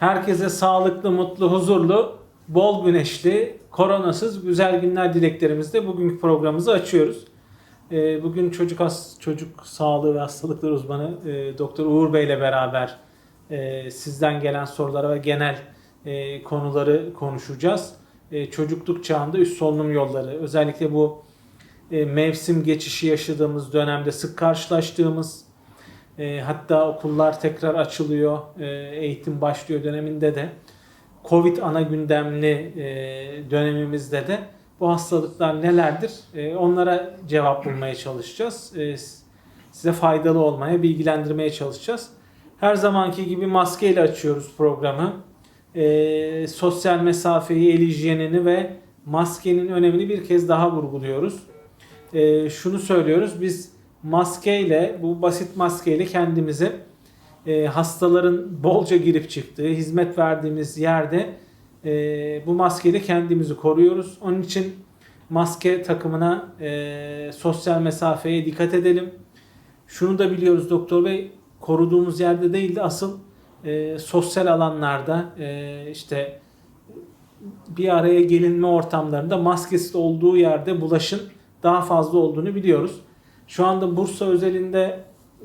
Herkese sağlıklı, mutlu, huzurlu, bol güneşli, koronasız güzel günler dileklerimizle bugünkü programımızı açıyoruz. Ee, Bugün çocuk has, çocuk sağlığı ve hastalıkları uzmanı e, Doktor Uğur Bey ile beraber e, sizden gelen sorulara ve genel e, konuları konuşacağız. Çocukluk çağında üst solunum yolları, özellikle bu mevsim geçişi yaşadığımız dönemde sık karşılaştığımız e, hatta okullar tekrar açılıyor, e, eğitim başlıyor döneminde de Covid ana gündemli e, dönemimizde de bu hastalıklar nelerdir? E, onlara cevap bulmaya çalışacağız. E, size faydalı olmaya, bilgilendirmeye çalışacağız. Her zamanki gibi maskeyle açıyoruz programı. E, sosyal mesafeyi, el hijyenini ve maskenin önemini bir kez daha vurguluyoruz. E, şunu söylüyoruz, biz maskeyle, bu basit maskeyle kendimizi e, hastaların bolca girip çıktığı, hizmet verdiğimiz yerde e, bu maskeyle kendimizi koruyoruz. Onun için maske takımına, e, sosyal mesafeye dikkat edelim. Şunu da biliyoruz doktor bey, koruduğumuz yerde değil de asıl e, sosyal alanlarda e, işte bir araya gelinme ortamlarında maskesiz olduğu yerde bulaşın daha fazla olduğunu biliyoruz. Şu anda Bursa özelinde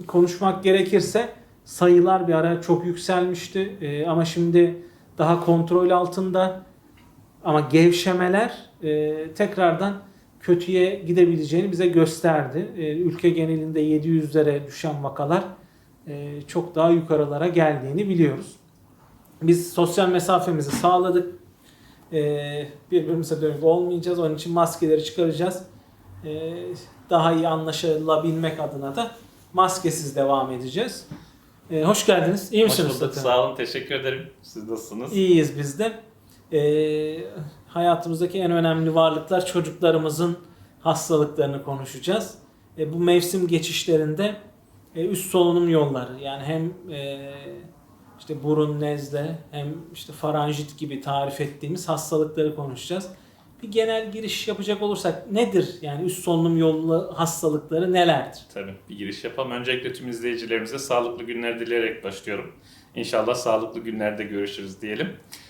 konuşmak gerekirse sayılar bir ara çok yükselmişti Ee, ama şimdi daha kontrol altında ama gevşemeler e, tekrardan kötüye gidebileceğini bize gösterdi. E, ülke genelinde 700'lere düşen vakalar e, çok daha yukarılara geldiğini biliyoruz. Biz sosyal mesafemizi sağladık. E, birbirimize dönük olmayacağız. Onun için maskeleri çıkaracağız. E, daha iyi anlaşılabilmek adına da maskesiz devam edeceğiz. E, hoş geldiniz. İyi misiniz? Hoş bulduk. zaten? Sağ olun. Teşekkür ederim. Siz nasılsınız? İyiyiz biz de. Ee, hayatımızdaki en önemli varlıklar çocuklarımızın hastalıklarını konuşacağız. E, bu mevsim geçişlerinde e, üst solunum yolları yani hem e, işte burun nezle hem işte faranjit gibi tarif ettiğimiz hastalıkları konuşacağız. Bir genel giriş yapacak olursak nedir yani üst solunum yolu hastalıkları nelerdir? Tabii. Bir giriş yapalım. Öncelikle tüm izleyicilerimize sağlıklı günler dileyerek başlıyorum. İnşallah sağlıklı günlerde görüşürüz diyelim.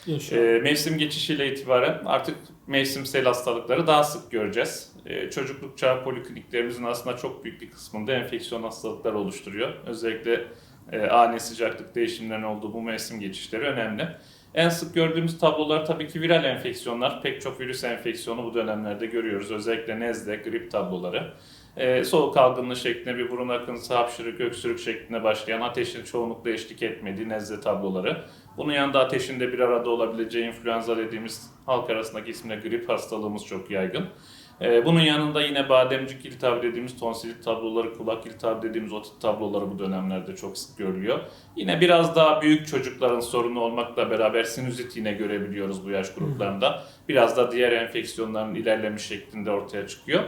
İnşallah. Ee, mevsim geçişiyle itibaren artık mevsimsel hastalıkları daha sık göreceğiz. Ee, çocukluk çağı polikliniklerimizin aslında çok büyük bir kısmında enfeksiyon hastalıkları oluşturuyor. Özellikle e, ani sıcaklık değişimlerinin olduğu bu mevsim geçişleri önemli. En sık gördüğümüz tablolar tabii ki viral enfeksiyonlar. Pek çok virüs enfeksiyonu bu dönemlerde görüyoruz. Özellikle nezle, grip tabloları. Ee, soğuk algınlığı şeklinde bir burun akıntısı, hapşırık, öksürük şeklinde başlayan ateşin çoğunlukla eşlik etmediği nezle tabloları. Bunun yanında ateşin de bir arada olabileceği influenza dediğimiz halk arasındaki isimle grip hastalığımız çok yaygın. Ee, bunun yanında yine bademcik iltihabı dediğimiz tonsilit tabloları, kulak iltihabı dediğimiz otit tabloları bu dönemlerde çok sık görülüyor. Yine biraz daha büyük çocukların sorunu olmakla beraber sinüzit yine görebiliyoruz bu yaş gruplarında. Biraz da diğer enfeksiyonların ilerlemiş şeklinde ortaya çıkıyor.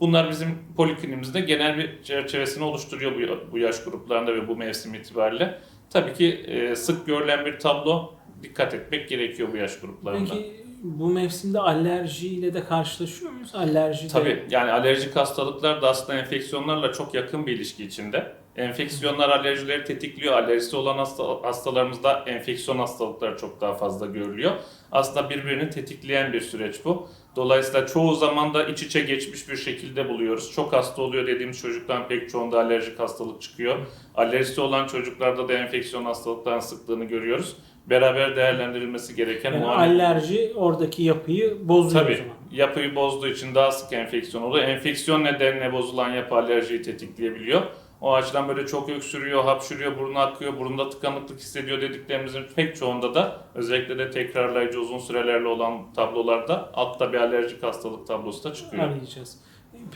Bunlar bizim poliklinimizde genel bir çerçevesini oluşturuyor bu, yaş gruplarında ve bu mevsim itibariyle. Tabii ki e, sık görülen bir tablo dikkat etmek gerekiyor bu yaş gruplarında. Peki bu mevsimde alerjiyle de karşılaşıyor muyuz? Alerji Tabii yani alerjik hastalıklar da aslında enfeksiyonlarla çok yakın bir ilişki içinde. Enfeksiyonlar alerjileri tetikliyor. Alerjisi olan hasta, hastalarımızda enfeksiyon hastalıkları çok daha fazla görülüyor. Aslında birbirini tetikleyen bir süreç bu. Dolayısıyla çoğu zaman da iç içe geçmiş bir şekilde buluyoruz. Çok hasta oluyor dediğimiz çocukların pek çoğunda alerjik hastalık çıkıyor. Alerjisi olan çocuklarda da enfeksiyon hastalıklarının sıklığını görüyoruz. Beraber değerlendirilmesi gereken Yani muayene- alerji oradaki yapıyı bozuyor o Tabii. zaman. Yapıyı bozduğu için daha sık enfeksiyon oluyor. Enfeksiyon nedeniyle bozulan yapı alerjiyi tetikleyebiliyor. O açıdan böyle çok öksürüyor, hapşırıyor, burnu akıyor, burunda tıkanıklık hissediyor dediklerimizin pek çoğunda da özellikle de tekrarlayıcı uzun sürelerle olan tablolarda altta bir alerjik hastalık tablosu da çıkıyor. Arayacağız.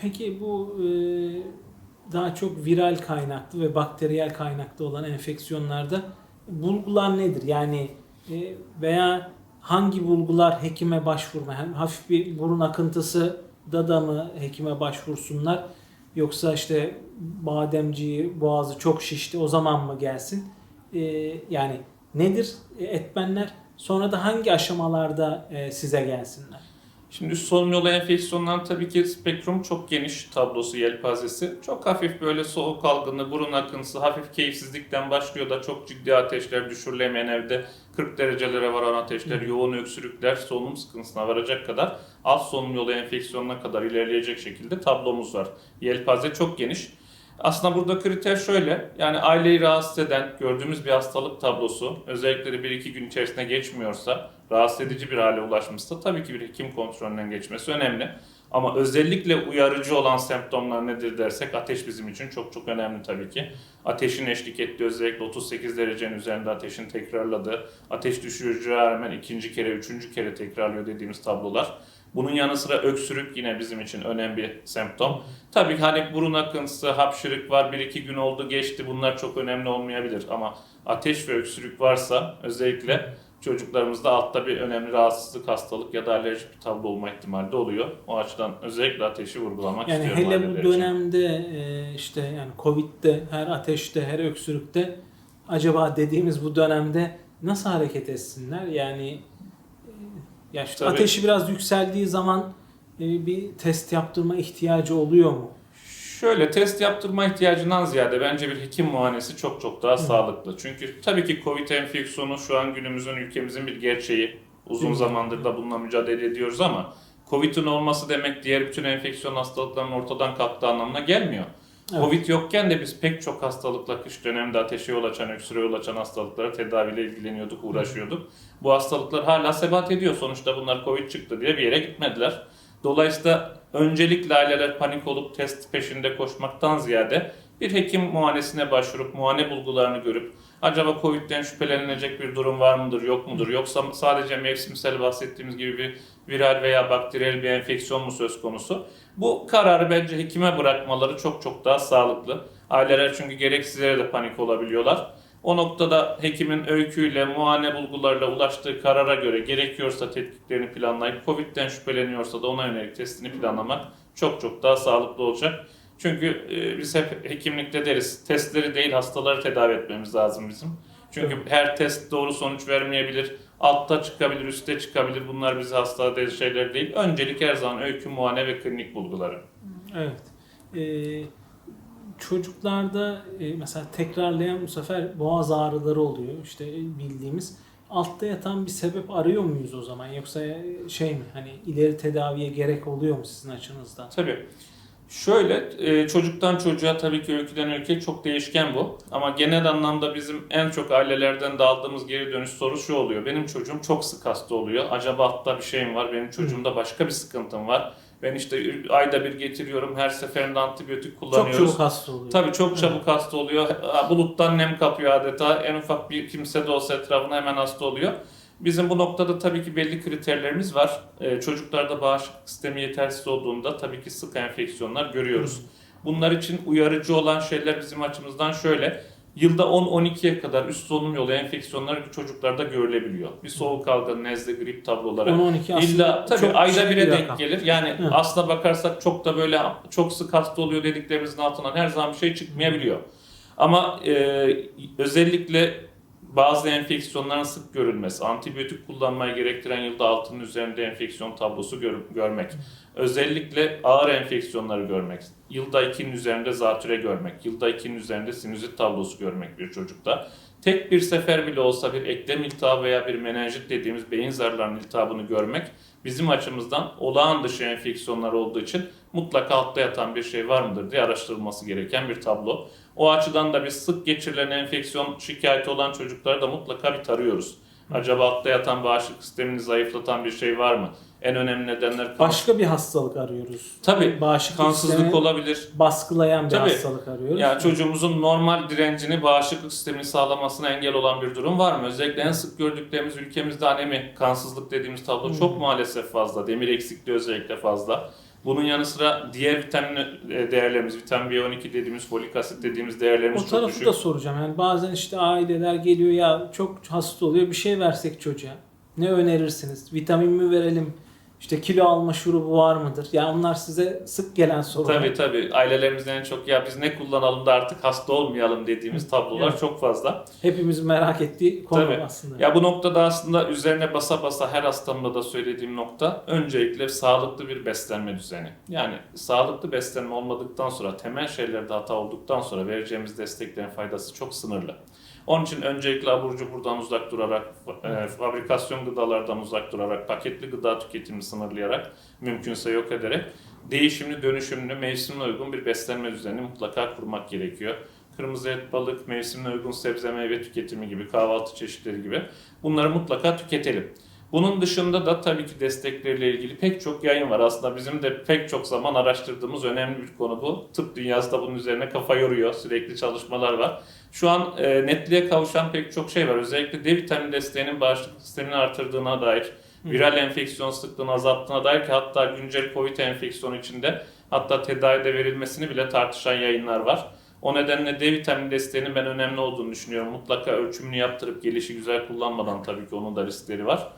Peki bu e, daha çok viral kaynaklı ve bakteriyel kaynaklı olan enfeksiyonlarda bulgular nedir? Yani e, veya hangi bulgular hekime başvurma? Hem hafif bir burun akıntısı da da mı hekime başvursunlar? Yoksa işte bademciği, boğazı çok şişti o zaman mı gelsin? E, yani nedir e, etmenler? Sonra da hangi aşamalarda e, size gelsinler? Şimdi üst solunum yolu enfeksiyonların tabii ki spektrum çok geniş tablosu, yelpazesi. Çok hafif böyle soğuk algını, burun akıntısı, hafif keyifsizlikten başlıyor da çok ciddi ateşler, düşürülemeyen evde 40 derecelere varan ateşler, yoğun öksürükler, solunum sıkıntısına varacak kadar alt solunum yolu enfeksiyonuna kadar ilerleyecek şekilde tablomuz var. Yelpaze çok geniş. Aslında burada kriter şöyle, yani aileyi rahatsız eden gördüğümüz bir hastalık tablosu özellikle de 1-2 gün içerisinde geçmiyorsa, rahatsız edici bir hale ulaşmışsa tabii ki bir hekim kontrolünden geçmesi önemli. Ama özellikle uyarıcı olan semptomlar nedir dersek ateş bizim için çok çok önemli tabii ki. Ateşin eşlik ettiği özellikle 38 derecenin üzerinde ateşin tekrarladığı, ateş düşürücüye rağmen ikinci kere, üçüncü kere tekrarlıyor dediğimiz tablolar. Bunun yanı sıra öksürük yine bizim için önemli bir semptom. Tabii hani burun akıntısı, hapşırık var, bir iki gün oldu geçti bunlar çok önemli olmayabilir. Ama ateş ve öksürük varsa özellikle çocuklarımızda altta bir önemli rahatsızlık, hastalık ya da alerjik bir tablo olma ihtimali de oluyor. O açıdan özellikle ateşi vurgulamak Yani istiyorum. hele bu için. dönemde e, işte yani Covid'de her ateşte her öksürükte acaba dediğimiz bu dönemde nasıl hareket etsinler? Yani e, ya işte Tabii. ateşi biraz yükseldiği zaman e, bir test yaptırma ihtiyacı oluyor mu? Şöyle test yaptırma ihtiyacından ziyade bence bir hekim muayenesi çok çok daha sağlıklı. Çünkü tabii ki Covid enfeksiyonu şu an günümüzün ülkemizin bir gerçeği. Uzun Hı. zamandır da bununla mücadele ediyoruz ama Covid'in olması demek diğer bütün enfeksiyon hastalıkların ortadan kalktığı anlamına gelmiyor. Evet. Covid yokken de biz pek çok hastalıkla kış döneminde ateşe yol açan, öksüre yol açan hastalıklara tedaviyle ilgileniyorduk, uğraşıyorduk. Bu hastalıklar hala sebat ediyor. Sonuçta bunlar Covid çıktı diye bir yere gitmediler. Dolayısıyla öncelikle aileler panik olup test peşinde koşmaktan ziyade bir hekim muayenesine başvurup muayene bulgularını görüp acaba Covid'den şüphelenilecek bir durum var mıdır, yok mudur? Yoksa sadece mevsimsel bahsettiğimiz gibi bir viral veya bakteriyel bir enfeksiyon mu söz konusu? Bu kararı bence hekime bırakmaları çok çok daha sağlıklı. Aileler çünkü gereksizlere de panik olabiliyorlar. O noktada hekimin öyküyle, muayene bulgularla ulaştığı karara göre gerekiyorsa tetkiklerini planlayıp Covid'den şüpheleniyorsa da ona yönelik testini planlamak çok çok daha sağlıklı olacak. Çünkü e, biz hep hekimlikte deriz, testleri değil hastaları tedavi etmemiz lazım bizim. Çünkü her test doğru sonuç vermeyebilir. Altta çıkabilir, üstte çıkabilir. Bunlar bizi hasta edici şeyler değil. Öncelik her zaman öykü, muayene ve klinik bulguları. Evet. Ee, çocuklarda e, mesela tekrarlayan bu sefer boğaz ağrıları oluyor. İşte bildiğimiz altta yatan bir sebep arıyor muyuz o zaman yoksa şey mi hani ileri tedaviye gerek oluyor mu sizin açınızdan? Tabii. Şöyle e, çocuktan çocuğa tabii ki öyküden ülkeye çok değişken bu. Ama genel anlamda bizim en çok ailelerden de aldığımız geri dönüş soru şu oluyor. Benim çocuğum çok sık hasta oluyor. Acaba altta bir şeyim var? Benim çocuğumda başka bir sıkıntım var. Ben işte ayda bir getiriyorum. Her seferinde antibiyotik kullanıyoruz. Çok çabuk hasta oluyor. Tabii çok çabuk hasta oluyor. Buluttan nem kapıyor adeta. En ufak bir kimse de olsa etrafına hemen hasta oluyor. Bizim bu noktada tabii ki belli kriterlerimiz var. Ee, çocuklarda bağışıklık sistemi yetersiz olduğunda tabii ki sık enfeksiyonlar görüyoruz. Bunlar için uyarıcı olan şeyler bizim açımızdan şöyle. Yılda 10-12'ye kadar üst solunum yolu enfeksiyonları çocuklarda görülebiliyor. Bir soğuk algın, nezle, grip tabloları. 10-12 aslında İlla tabii çok ayda şey bire bir denk rakam. gelir. Yani Hı. aslına bakarsak çok da böyle çok sık hasta oluyor dediklerimizin altından her zaman bir şey çıkmayabiliyor. Ama e, özellikle bazı enfeksiyonların sık görülmesi, antibiyotik kullanmayı gerektiren yılda altının üzerinde enfeksiyon tablosu gör- görmek, özellikle ağır enfeksiyonları görmek, yılda 2'nin üzerinde zatüre görmek, yılda 2'nin üzerinde sinüzit tablosu görmek bir çocukta. Tek bir sefer bile olsa bir eklem iltihabı veya bir menenjit dediğimiz beyin zarlarının iltihabını görmek bizim açımızdan olağan dışı enfeksiyonlar olduğu için mutlaka altta yatan bir şey var mıdır diye araştırılması gereken bir tablo. O açıdan da biz sık geçirilen enfeksiyon şikayeti olan çocukları da mutlaka bir tarıyoruz. Acaba altta yatan bağışıklık sistemini zayıflatan bir şey var mı? En önemli nedenler kan- Başka bir hastalık arıyoruz. Tabii Bağışıklık kansızlık olabilir. baskılayan bir Tabii. hastalık arıyoruz. Yani çocuğumuzun normal direncini bağışıklık sistemi sağlamasına engel olan bir durum var mı? Özellikle en sık gördüklerimiz ülkemizde anemi, kansızlık dediğimiz tablo Hmm. çok maalesef fazla. Demir eksikliği özellikle fazla. Bunun yanı sıra diğer vitamin e, değerlerimiz, vitamin B12 dediğimiz, folik asit dediğimiz değerlerimiz O çok tarafı düşük. da soracağım. Yani bazen işte aileler geliyor ya çok hasta oluyor bir şey versek çocuğa. Ne önerirsiniz? Vitamin mi verelim? İşte kilo alma şurubu var mıdır? Yani onlar size sık gelen sorular. Tabii tabii. Ailelerimizden en çok ya biz ne kullanalım da artık hasta olmayalım dediğimiz tablolar Evet. çok fazla. Hepimizin merak ettiği konu Tabii. aslında. Ya bu noktada aslında üzerine basa basa her hastamda da söylediğim nokta öncelikle sağlıklı bir beslenme düzeni. Yani sağlıklı beslenme olmadıktan sonra temel şeylerde hata olduktan sonra vereceğimiz desteklerin faydası çok sınırlı. Onun için öncelikle abur cuburdan uzak durarak, e, fabrikasyon gıdalardan uzak durarak, paketli gıda tüketimini sınırlayarak, mümkünse yok ederek değişimli, dönüşümlü, mevsimine uygun bir beslenme düzeni mutlaka kurmak gerekiyor. Kırmızı et, balık, mevsimine uygun sebze meyve tüketimi gibi, kahvaltı çeşitleri gibi bunları mutlaka tüketelim. Bunun dışında da tabii ki destekleriyle ilgili pek çok yayın var. Aslında bizim de pek çok zaman araştırdığımız önemli bir konu bu. Tıp dünyası da bunun üzerine kafa yoruyor. Sürekli çalışmalar var. Şu an e, netliğe kavuşan pek çok şey var. Özellikle D vitamini desteğinin bağışıklık sistemini artırdığına dair, viral enfeksiyon sıklığını azalttığına dair ki hatta güncel COVID enfeksiyonu içinde hatta tedavide verilmesini bile tartışan yayınlar var. O nedenle D vitamini desteğinin ben önemli olduğunu düşünüyorum. Mutlaka ölçümünü yaptırıp gelişi güzel kullanmadan tabii ki onun da riskleri var.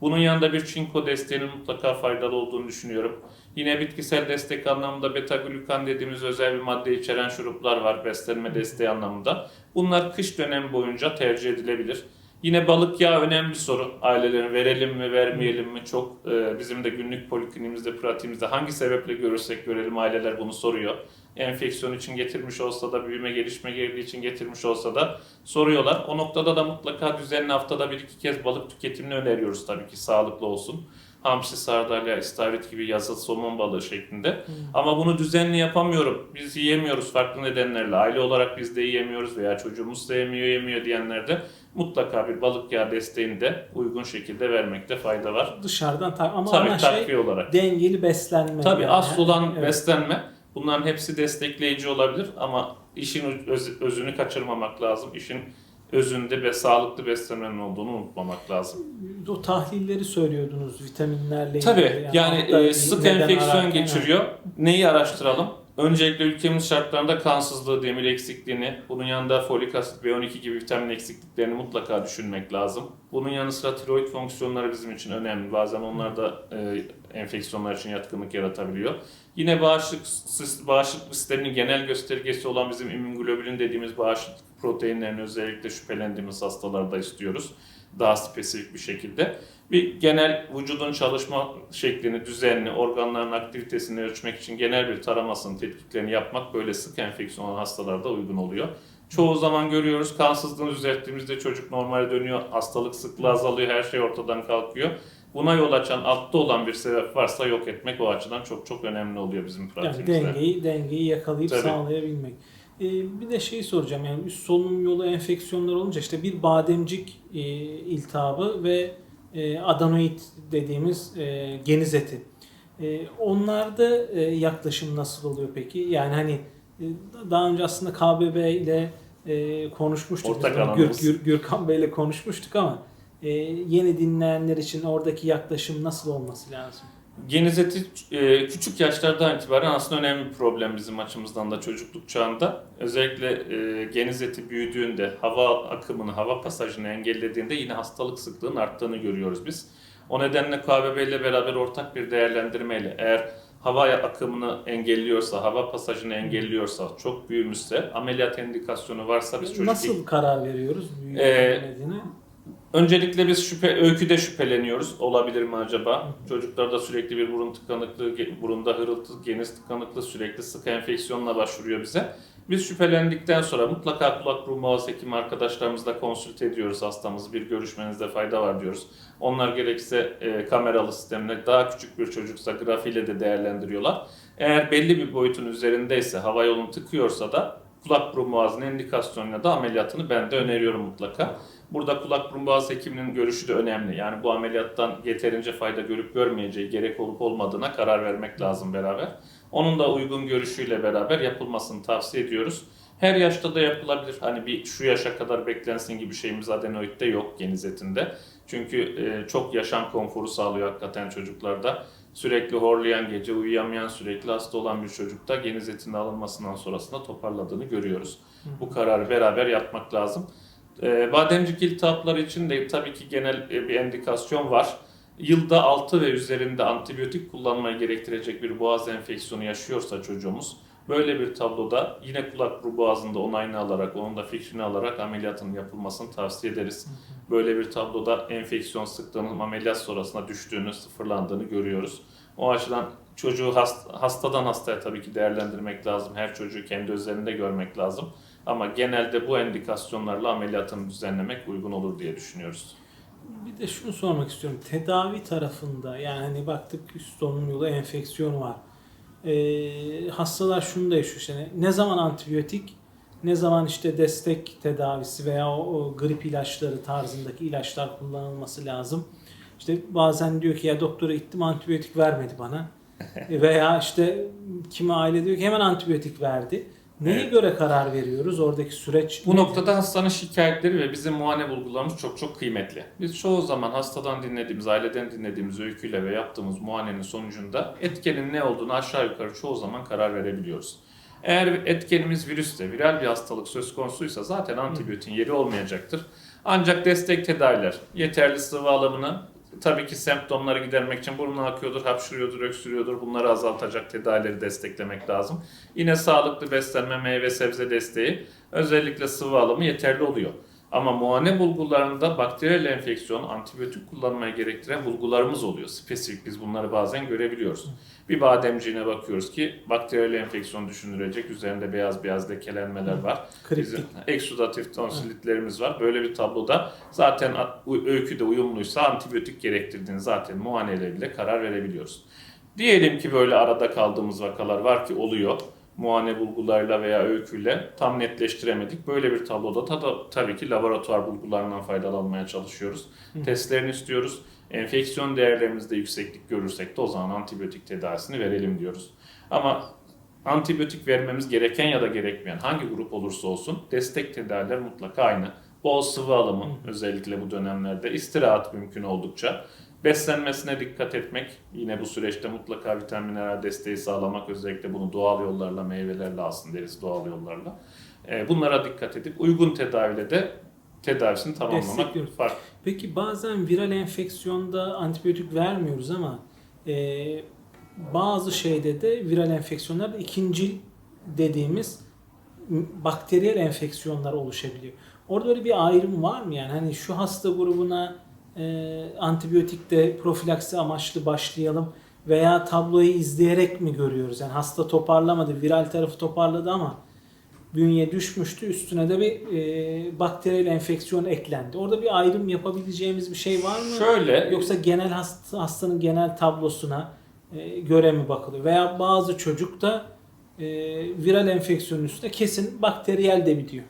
Bunun yanında bir çinko desteğinin mutlaka faydalı olduğunu düşünüyorum. Yine bitkisel destek anlamında beta glukan dediğimiz özel bir madde içeren şuruplar var beslenme desteği anlamında. Bunlar kış dönemi boyunca tercih edilebilir. Yine balık yağı önemli bir soru. Ailelerin verelim mi vermeyelim mi çok e, bizim de günlük polikliniğimizde pratiğimizde hangi sebeple görürsek görelim aileler bunu soruyor. Enfeksiyon için getirmiş olsa da büyüme gelişme geriliği için getirmiş olsa da soruyorlar. O noktada da mutlaka düzenli haftada bir iki kez balık tüketimini öneriyoruz tabii ki sağlıklı olsun. Hamsi, sardalya, istavrit gibi yazılı somon balığı şeklinde. Ama bunu düzenli yapamıyorum. Biz yiyemiyoruz farklı nedenlerle. Aile olarak biz de yiyemiyoruz veya çocuğumuz da yemiyor, yemiyor diyenler de mutlaka bir balık yağı desteğini de uygun şekilde vermekte fayda var. Dışarıdan ta- ama Tabii ana şey olarak. dengeli beslenme. Tabii yani. asıl olan Evet. beslenme. Bunların hepsi destekleyici olabilir ama işin öz- özünü kaçırmamak lazım. İşin özünde ve sağlıklı beslenmenin olduğunu unutmamak lazım. O tahlilleri söylüyordunuz vitaminlerle Tabii ilgili. yani hatta e, sık enfeksiyon geçiriyor. Neyi araştıralım? Öncelikle ülkemiz şartlarında kansızlığı, demir eksikliğini, bunun yanında folik asit, B12 gibi vitamin eksikliklerini mutlaka düşünmek lazım. Bunun yanı sıra tiroid fonksiyonları bizim için önemli. Bazen onlar da e, enfeksiyonlar için yatkınlık yaratabiliyor. Yine bağışıklık, sis- bağışıklık sisteminin genel göstergesi olan bizim immünoglobulin dediğimiz bağışıklık proteinlerini özellikle şüphelendiğimiz hastalarda istiyoruz. Daha spesifik bir şekilde. Bir genel vücudun çalışma şeklini, düzenini, organların aktivitesini ölçmek için genel bir taramasını, tetkiklerini yapmak böyle sık enfeksiyon olan hastalarda uygun oluyor. Çoğu zaman görüyoruz kansızlığını düzelttiğimizde çocuk normale dönüyor, hastalık sıklığı azalıyor, her şey ortadan kalkıyor. Buna yol açan, altta olan bir sebep varsa yok etmek o açıdan çok çok önemli oluyor bizim Yani pratiğimizde. dengeyi dengeyi yakalayıp Tabii. sağlayabilmek. Ee, bir de şeyi soracağım yani üst solunum yolu enfeksiyonları olunca işte bir bademcik e, iltihabı ve e, adenoid dediğimiz e, geniz eti. E, onlarda e, yaklaşım nasıl oluyor peki? Yani hani e, daha önce aslında KBB ile e, konuşmuştuk. Ortak. Gür, Gür- Gürkan Bey ile konuşmuştuk ama e, yeni dinleyenler için oradaki yaklaşım nasıl olması lazım? Geniz eti e, küçük yaşlardan itibaren aslında önemli bir problem bizim açımızdan da çocukluk çağında. Özellikle e, geniz eti büyüdüğünde, hava akımını, hava pasajını engellediğinde yine hastalık sıklığının arttığını görüyoruz biz. O nedenle KBB ile beraber ortak bir değerlendirmeyle eğer hava akımını engelliyorsa, hava pasajını engelliyorsa, çok büyümüşse, ameliyat indikasyonu varsa biz çocuk Nasıl karar veriyoruz? büyüyüp Ee? Öncelikle biz şüphe, öyküde şüpheleniyoruz. Olabilir mi acaba? Çocuklarda sürekli bir burun tıkanıklığı, burunda hırıltı, geniz tıkanıklığı sürekli sık enfeksiyonla başvuruyor bize. Biz şüphelendikten sonra mutlaka kulak burun boğaz hekimi arkadaşlarımızla konsült ediyoruz hastamızı. Bir görüşmenizde fayda var diyoruz. Onlar gerekse e, kameralı sistemle daha küçük bir çocuksa grafiyle de değerlendiriyorlar. Eğer belli bir boyutun üzerindeyse, hava yolunu tıkıyorsa da kulak burun boğazın indikasyonuyla da ameliyatını ben de öneriyorum mutlaka. Burada kulak burun boğaz hekiminin görüşü de önemli. Yani bu ameliyattan yeterince fayda görüp görmeyeceği, gerek olup olmadığına karar vermek lazım beraber. Onun da uygun görüşüyle beraber yapılmasını tavsiye ediyoruz. Her yaşta da yapılabilir. Hani bir şu yaşa kadar beklensin gibi şeyimiz adenoidde yok geniz etinde. Çünkü e, çok yaşam konforu sağlıyor hakikaten çocuklarda. Sürekli horlayan, gece uyuyamayan, sürekli hasta olan bir çocukta geniz etinin alınmasından sonrasında toparladığını görüyoruz. Bu kararı beraber yapmak lazım. E, bademcik iltihapları için de tabii ki genel e, bir endikasyon var. yılda 6 ve üzerinde antibiyotik kullanmayı gerektirecek bir boğaz enfeksiyonu yaşıyorsa çocuğumuz böyle bir tabloda yine kulak burun boğazında onayını alarak, onun da fikrini alarak ameliyatın yapılmasını tavsiye ederiz. Böyle bir tabloda enfeksiyon sıklığının ameliyat sonrasında düştüğünü, sıfırlandığını görüyoruz. O açıdan çocuğu hast- hastadan hastaya tabii ki değerlendirmek lazım. Her çocuğu kendi üzerinde görmek lazım. Ama genelde bu endikasyonlarla ameliyatını düzenlemek uygun olur diye düşünüyoruz. Bir de şunu sormak istiyorum. Tedavi tarafında yani hani baktık üst solunum yolu enfeksiyon var. Ee, hastalar şunu da yaşıyor işte ne zaman antibiyotik ne zaman işte destek tedavisi veya o, o grip ilaçları tarzındaki ilaçlar kullanılması lazım. İşte bazen diyor ki ya doktora gittim antibiyotik vermedi bana. veya işte kimi aile diyor ki hemen antibiyotik verdi. Neye Evet. göre karar veriyoruz? Oradaki süreç Bu nedir? noktada hastanın şikayetleri ve bizim muayene bulgularımız çok çok kıymetli. Biz çoğu zaman hastadan dinlediğimiz, aileden dinlediğimiz öyküyle ve yaptığımız muayenenin sonucunda etkenin ne olduğunu aşağı yukarı çoğu zaman karar verebiliyoruz. Eğer etkenimiz virüste, viral bir hastalık söz konusuysa zaten antibiyotin yeri olmayacaktır. Ancak destek tedaviler, yeterli sıvı alımını, tabii ki semptomları gidermek için burnuna akıyordur, hapşırıyordur, öksürüyordur. Bunları azaltacak tedavileri desteklemek lazım. Yine sağlıklı beslenme, meyve sebze desteği, özellikle sıvı alımı yeterli oluyor. Ama muayene bulgularında bakteriyel enfeksiyon, antibiyotik kullanmaya gerektiren bulgularımız oluyor. Spesifik biz bunları bazen görebiliyoruz. Bir bademciğine bakıyoruz ki bakteriyel enfeksiyon düşünülecek. Üzerinde beyaz beyaz lekelenmeler var. Kriptik. Bizim eksudatif tonsilitlerimiz var. Böyle bir tabloda zaten öyküde uyumluysa antibiyotik gerektirdiğini zaten muayeneyle bile karar verebiliyoruz. Diyelim ki böyle arada kaldığımız vakalar var ki oluyor. Muayene bulgularıyla veya öyküyle tam netleştiremedik. Böyle bir tabloda da, da tabii ki laboratuvar bulgularından faydalanmaya çalışıyoruz. Testlerini istiyoruz. Enfeksiyon değerlerimizde yükseklik görürsek de o zaman antibiyotik tedavisini verelim diyoruz. Ama antibiyotik vermemiz gereken ya da gerekmeyen hangi grup olursa olsun destek tedaviler mutlaka aynı. Bol sıvı alımı özellikle bu dönemlerde istirahat mümkün oldukça. Beslenmesine dikkat etmek, yine bu süreçte mutlaka vitamin mineral desteği sağlamak, özellikle bunu doğal yollarla, meyvelerle alsın deriz doğal yollarla. Ee, Bunlara dikkat edip uygun tedaviyle de tedavisini tamamlamak farklı. Peki bazen viral enfeksiyonda antibiyotik vermiyoruz ama e, bazı şeyde de viral enfeksiyonlarda ikinci dediğimiz bakteriyel enfeksiyonlar oluşabiliyor. Orada böyle bir ayrım var mı yani? Hani şu hasta grubuna e, antibiyotikte profilaksi amaçlı başlayalım veya tabloyu izleyerek mi görüyoruz? Yani hasta toparlamadı, viral tarafı toparladı ama bünye düşmüştü. Üstüne de bir e, bakteriyel enfeksiyon eklendi. Orada bir ayrım yapabileceğimiz bir şey var mı? Şöyle, Yoksa genel hasta, hastanın genel tablosuna e, göre mi bakılıyor? Veya bazı çocukta e, viral enfeksiyonun üstüne kesin bakteriyel de bitiyor.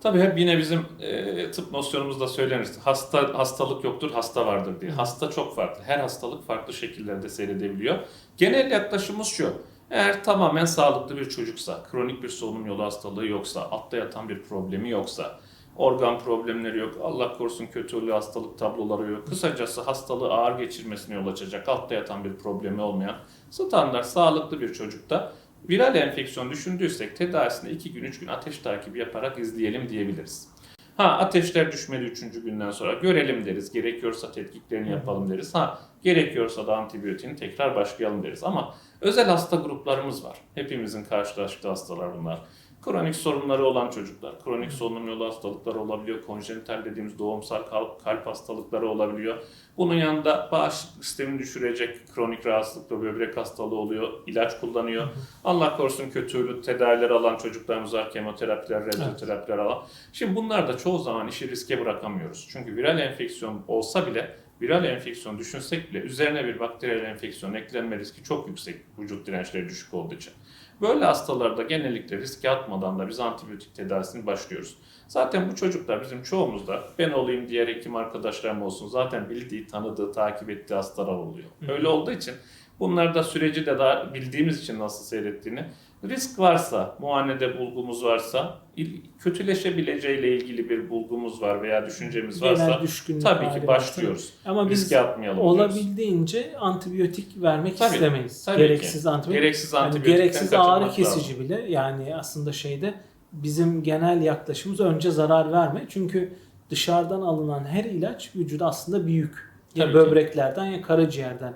Tabii hep yine bizim e, tıp nosyonumuzda söylenir. Hasta hastalık yoktur, hasta vardır diye. Hasta çok farklı. Her hastalık farklı şekillerde seyredebiliyor. Genel yaklaşımımız şu. Eğer tamamen sağlıklı bir çocuksa, kronik bir solunum yolu hastalığı yoksa, altta yatan bir problemi yoksa, organ problemleri yok, Allah korusun kötü ölü hastalık tabloları yok. Kısacası hastalığı ağır geçirmesine yol açacak, altta yatan bir problemi olmayan standart sağlıklı bir çocukta viral enfeksiyon düşündüysek tedavisinde 2 gün 3 gün ateş takibi yaparak izleyelim diyebiliriz. Ha ateşler düşmedi 3. günden sonra görelim deriz. Gerekiyorsa tetkiklerini yapalım deriz. Ha gerekiyorsa da antibiyotiğini tekrar başlayalım deriz. Ama özel hasta gruplarımız var. Hepimizin karşılaştığı hastalar bunlar. Kronik sorunları olan çocuklar, kronik solunum yolu hastalıkları olabiliyor, konjenital dediğimiz doğumsal kalp, hastalıkları olabiliyor. Bunun yanında bağışıklık sistemini düşürecek kronik rahatsızlıkla böbrek hastalığı oluyor, ilaç kullanıyor. Allah korusun kötü ölü tedaviler alan çocuklarımız var, kemoterapiler, radyoterapiler alan. Şimdi bunlar da çoğu zaman işi riske bırakamıyoruz. Çünkü viral enfeksiyon olsa bile, viral enfeksiyon düşünsek bile üzerine bir bakteriyel enfeksiyon eklenme riski çok yüksek vücut dirençleri düşük olduğu için. Böyle hastalarda genellikle riske atmadan da biz antibiyotik tedavisini başlıyoruz. Zaten bu çocuklar bizim çoğumuzda ben olayım diğer hekim arkadaşlarım olsun zaten bildiği, tanıdığı, takip ettiği hastalar oluyor. Öyle olduğu için bunlar da süreci de daha bildiğimiz için nasıl seyrettiğini risk varsa, muayenede bulgumuz varsa, il- kötüleşebileceğiyle ilgili bir bulgumuz var veya düşüncemiz varsa Genel tabii ki varsa. başlıyoruz. Ama biz Riske atmayalım diyoruz. olabildiğince antibiyotik vermek Tabii, istemeyiz. tabii gereksiz ki. antibiyotik. Gereksiz Yani gereksiz ağrı kesici lazım. bile yani aslında şeyde bizim genel yaklaşımımız önce zarar verme. Çünkü dışarıdan alınan her ilaç vücuda aslında bir yük. Ya Tabii ki. böbreklerden ya karaciğerden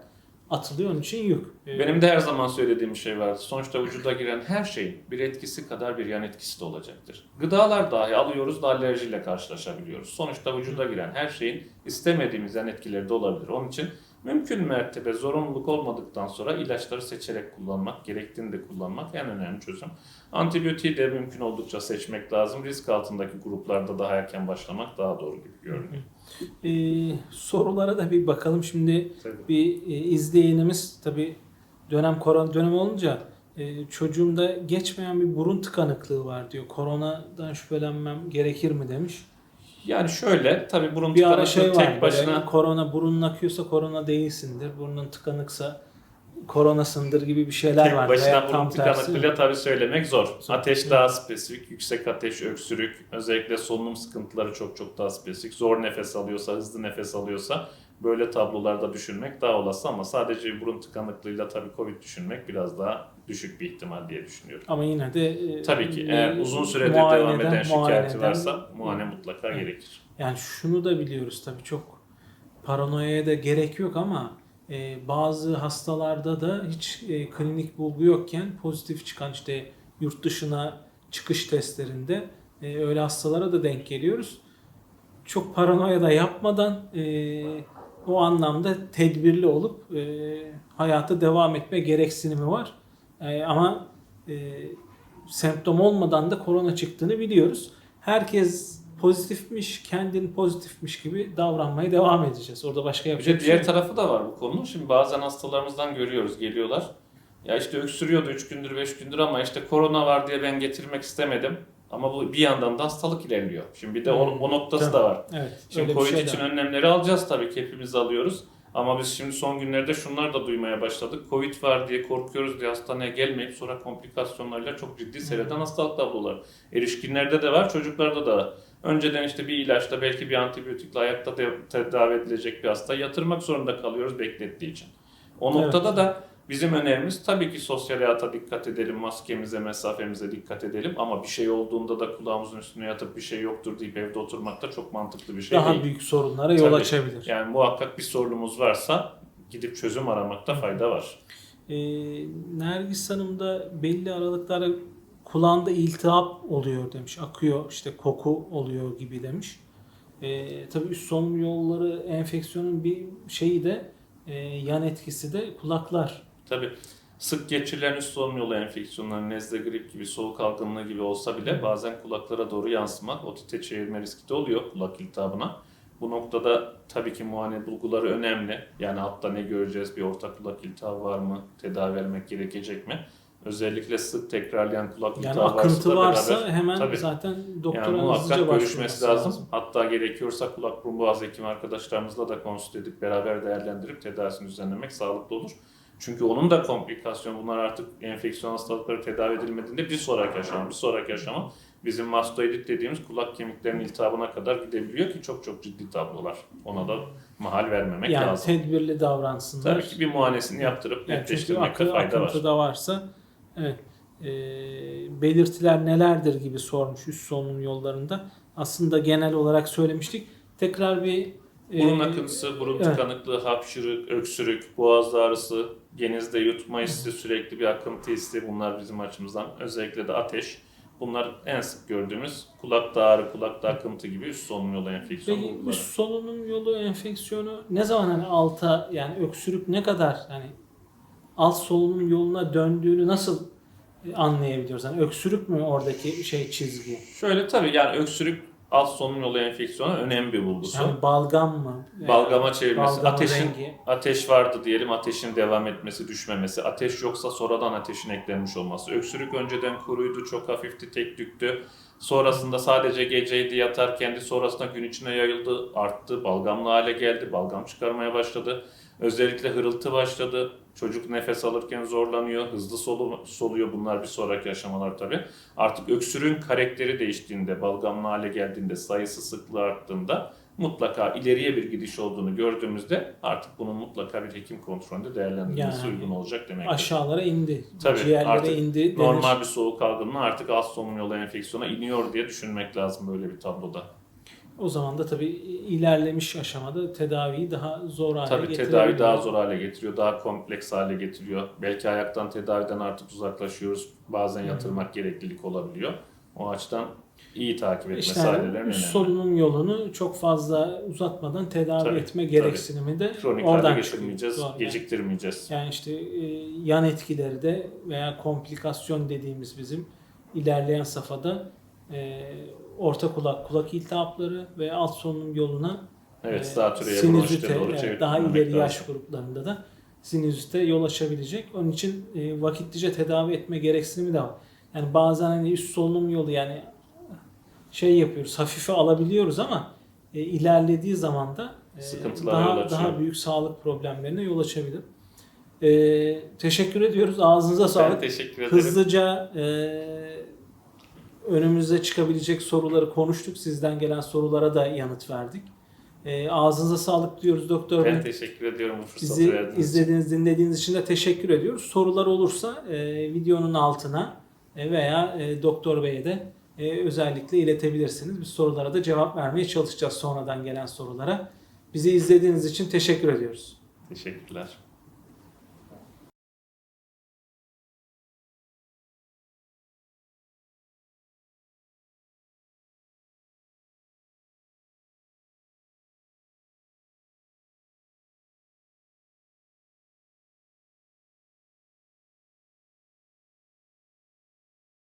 atılıyor onun için yük. Ee, Benim de her zaman söylediğim şey vardı. Sonuçta vücuda giren her şeyin bir etkisi kadar bir yan etkisi de olacaktır. Gıdalar dahi alıyoruz da alerjiyle karşılaşabiliyoruz. Sonuçta vücuda giren her şeyin istemediğimiz yan etkileri de olabilir. Onun için mümkün mertebe zorunluluk olmadıktan sonra ilaçları seçerek kullanmak, gerektiğinde kullanmak en önemli çözüm. Antibiyotiği de mümkün oldukça seçmek lazım. Risk altındaki gruplarda daha erken başlamak daha doğru gibi görünüyor. Ee, sorulara da bir bakalım. Şimdi Tabii. bir e, izleyenimiz tabi dönem korona dönem olunca e, çocuğumda geçmeyen bir burun tıkanıklığı var diyor. Koronadan şüphelenmem gerekir mi demiş. Yani şöyle, tabii burun Bir ara şey var. tek başına... Böyle, korona burnun akıyorsa korona değilsindir. Burnun tıkanıksa koronasındır gibi bir şeyler Tek var. başına Veya burun tıkanıklığıyla tabii söylemek zor. Zor. Ateş daha spesifik, yüksek ateş, öksürük, özellikle solunum sıkıntıları çok çok daha spesifik. Zor nefes alıyorsa, hızlı nefes alıyorsa böyle tablolarda düşünmek daha olası ama sadece burun tıkanıklığıyla tabii Covid düşünmek biraz daha düşük bir ihtimal diye düşünüyorum. Ama yine de e, Tabii ki e, eğer uzun süredir devam eden şikayeti varsa muayene mutlaka Evet. gerekir. Yani şunu da biliyoruz tabii çok paranoyaya da gerek yok ama e, bazı hastalarda da hiç e, klinik bulgu yokken pozitif çıkan işte yurt dışına çıkış testlerinde e, öyle hastalara da denk geliyoruz. Çok paranoya da yapmadan e, o anlamda tedbirli olup e, hayata devam etme gereksinimi var. E, ama e, semptom olmadan da korona çıktığını biliyoruz. Herkes pozitifmiş, kendin pozitifmiş gibi davranmaya devam edeceğiz. Orada başka yapacak bir şey diğer tarafı da var bu konunun. Şimdi bazen hastalarımızdan görüyoruz, geliyorlar. Ya işte öksürüyordu 3 gündür 5 gündür ama işte korona var diye ben getirmek istemedim. Ama bu bir yandan da hastalık ilerliyor. Şimdi bir de o, o noktası Tabii. da var. Evet. Şimdi Covid şey için var. önlemleri alacağız tabii ki hepimiz alıyoruz. Ama biz şimdi son günlerde şunları da duymaya başladık. Covid var diye korkuyoruz diye hastaneye gelmeyip sonra komplikasyonlarla çok ciddi seyreden hastalık tabloları. Erişkinlerde de var, çocuklarda da. Önceden işte bir ilaçla belki bir antibiyotikle ayakta tedavi edilecek bir hasta yatırmak zorunda kalıyoruz beklettiği için. O Evet. noktada da bizim önerimiz tabii ki sosyal hayata dikkat edelim, maskemize, mesafemize dikkat edelim ama bir şey olduğunda da kulağımızın üstüne yatıp bir şey yoktur deyip evde oturmak da çok mantıklı bir şey daha değil. büyük sorunlara yol Tabii. açabilir. Yani muhakkak bir sorunumuz varsa gidip çözüm aramakta fayda var. Ee, Nergis Hanım da belli aralıklarla kulağında iltihap oluyor demiş. Akıyor işte koku oluyor gibi demiş. Ee, tabii üst solunum yolları enfeksiyonun bir şeyi de e, yan etkisi de kulaklar. Tabii sık geçirilen üst solunum yolu enfeksiyonları, nezle, grip gibi, soğuk algınlığı gibi olsa bile bazen kulaklara doğru yansımak, otite çevirme riski de oluyor kulak iltihabına. Bu noktada tabii ki muayene bulguları önemli. Yani altta ne göreceğiz, bir orta kulak iltihabı var mı, tedavi vermek gerekecek mi? Özellikle sık tekrarlayan kulak Yani iltihabı akıntı varsa beraber- hemen Tabii. zaten doktora Yani muhakkak görüşmesi başvurması lazım. Hatta gerekiyorsa kulak burun boğaz hekim arkadaşlarımızla da konsült edip beraber değerlendirip tedavisini düzenlemek sağlıklı olur. Çünkü onun da komplikasyon bunlar artık enfeksiyon hastalıkları tedavi edilmediğinde bir sonraki aşama, bir sonraki aşama bizim mastoidit dediğimiz kulak kemiklerinin iltihabına kadar gidebiliyor ki çok çok ciddi tablolar. Ona da mahal vermemek Yani lazım. tedbirli davransınlar. Tabii ki bir muayenesini yaptırıp Yani netleştirmekte fayda var. da varsa evet e, belirtiler nelerdir gibi sormuş üst solunum yollarında. Aslında genel olarak söylemiştik. Tekrar bir e, Burun akıntısı, burun evet. tıkanıklığı, hapşırık, öksürük, boğaz ağrısı, genizde yutma hissi, sürekli bir akıntı hissi bunlar bizim açımızdan. Özellikle de ateş. Bunlar en sık gördüğümüz kulakta ağrı, kulakta akıntı gibi üst solunum yolu enfeksiyonu Peki bulguları. üst solunum yolu enfeksiyonu ne zaman hani alta yani öksürük ne kadar hani alt solunum yoluna döndüğünü nasıl e, anlayabiliyoruz? Hani öksürük mü oradaki şey çizgi? Şöyle tabii yani öksürük alt solunum yolu enfeksiyonu önemli bir bulgusu. Yani balgam mı? Balgama çevirmesi, Balgamın ateşin rengi. ateş vardı diyelim, ateşin devam etmesi, düşmemesi, ateş yoksa sonradan ateşin eklenmiş olması. Öksürük önceden kuruydu, çok hafifti, tek düktü. Sonrasında sadece geceydi yatar kendi sonrasında gün içine yayıldı, arttı, balgamlı hale geldi, balgam çıkarmaya başladı. Özellikle hırıltı başladı. Çocuk nefes alırken zorlanıyor, hızlı solu, soluyor. Bunlar bir sonraki aşamalar tabii. Artık öksürüğün karakteri değiştiğinde, balgamlı hale geldiğinde, sayısı sıklığı arttığında mutlaka ileriye bir gidiş olduğunu gördüğümüzde artık bunun mutlaka bir hekim kontrolünde değerlendirilmesi Yani uygun olacak demek. Aşağılara indi. Tabii, Ciğerlere artık indi. denir. Normal bir soğuk algınlığı artık alt solunum yolu enfeksiyona iniyor diye düşünmek lazım böyle bir tabloda. O zaman da tabii ilerlemiş aşamada tedaviyi daha zor hale Tabii getirebiliyor. tedavi daha zor hale getiriyor, daha kompleks hale getiriyor. Belki ayaktan tedaviden artık uzaklaşıyoruz. Bazen yatırmak gereklilik olabiliyor. O açıdan iyi takip etme İşte sahnelerin yani önemli. solunum yolunu çok fazla uzatmadan tedavi Tabii, etme tabii. gereksinimi de Kronik oradan getirmeyeceğiz, Doğru. Yani- geciktirmeyeceğiz. Yani işte e, yan etkileri de veya komplikasyon dediğimiz bizim ilerleyen safhada e, orta kulak, kulak iltihapları ve alt solunum yoluna Evet, e, zatürreye, sinüzite, bronşite doğru evet, daha ileri lazım. yaş gruplarında da sinüzite yol açabilecek. Onun için e, vakitlice tedavi etme gereksinimi de var. Yani bazen hani üst solunum yolu yani şey yapıyoruz, hafife alabiliyoruz ama e, ilerlediği zaman da e, daha, daha büyük sağlık problemlerine yol açabilir. E, teşekkür ediyoruz. Ağzınıza Ben sağlık. teşekkür ederim. Hızlıca e, önümüze çıkabilecek soruları konuştuk. Sizden gelen sorulara da yanıt verdik. E, ağzınıza sağlık diyoruz doktor. Ben teşekkür ediyorum bu fırsatı Bizi verdiğiniz için. izlediğiniz, dinlediğiniz için de teşekkür ediyoruz. Sorular olursa e, videonun altına e, veya e, doktor beye de e, özellikle iletebilirsiniz. Biz sorulara da cevap vermeye çalışacağız sonradan gelen sorulara. Bizi izlediğiniz için teşekkür ediyoruz. Teşekkürler.